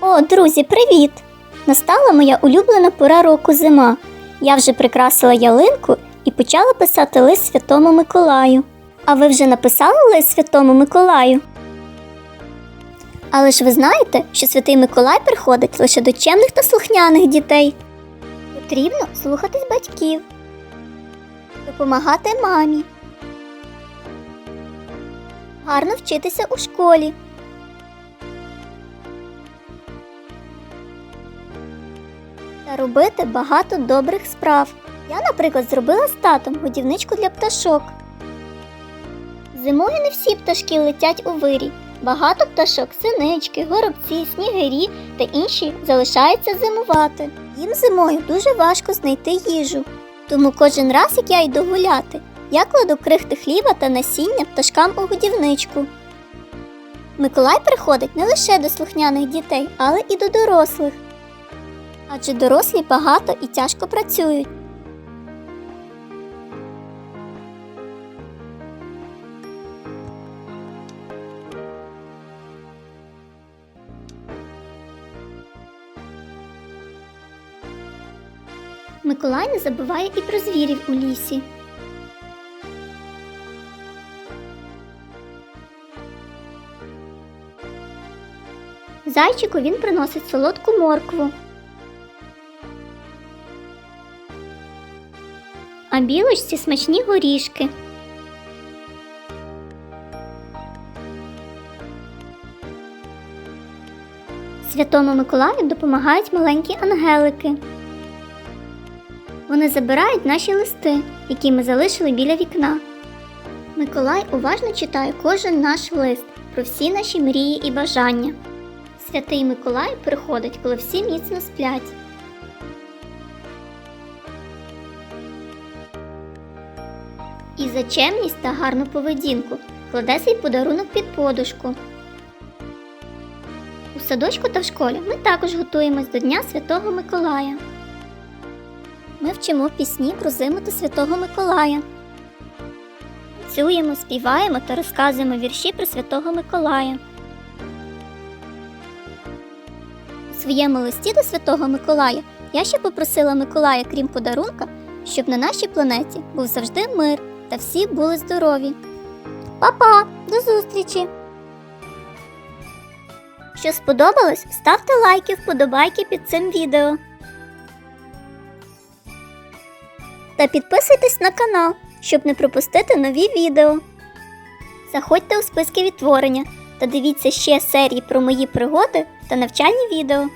О, друзі, привіт! Настала моя улюблена пора року зима. Я вже прикрасила ялинку і почала писати лист Святому Миколаю. А ви вже написали лист Святому Миколаю? Але ж ви знаєте, що Святий Миколай приходить лише до чемних та слухняних дітей. Потрібно слухатись батьків, допомагати мамі, гарно вчитися у школі. Робити багато добрих справ. Я, наприклад, зробила з татом годівничку для пташок. Зимою не всі пташки летять у вирій. Багато пташок, синички, горобці, снігирі та інші залишаються зимувати. Їм зимою дуже важко знайти їжу. Тому кожен раз, як я йду гуляти, я кладу крихти хліба та насіння пташкам у годівничку. Миколай приходить не лише до слухняних дітей, але і до дорослих адже дорослі багато і тяжко працюють. Миколай не забуває і про звірів у лісі. Зайчику він приносить солодку моркву. А білочці смачні горішки. Святому Миколаю допомагають маленькі ангелики. Вони забирають наші листи, які ми залишили біля вікна. Миколай уважно читає кожен наш лист про всі наші мрії і бажання. Святий Миколай приходить, коли всі міцно сплять. І за чемність та гарну поведінку кладе свій подарунок під подушку. У садочку та в школі ми також готуємось до Дня Святого Миколая. Ми вчимо пісні про зиму та Святого Миколая. Працюємо, співаємо та розказуємо вірші про Святого Миколая. У своєму листі до Святого Миколая я ще попросила Миколая, крім подарунка, щоб на нашій планеті був завжди мир та всі були здорові. Па-па, до зустрічі! Що сподобалось, ставте лайки, вподобайки під цим відео. Та підписуйтесь на канал, щоб не пропустити нові відео. Заходьте у списки відтворення та дивіться ще серії про мої пригоди та навчальні відео.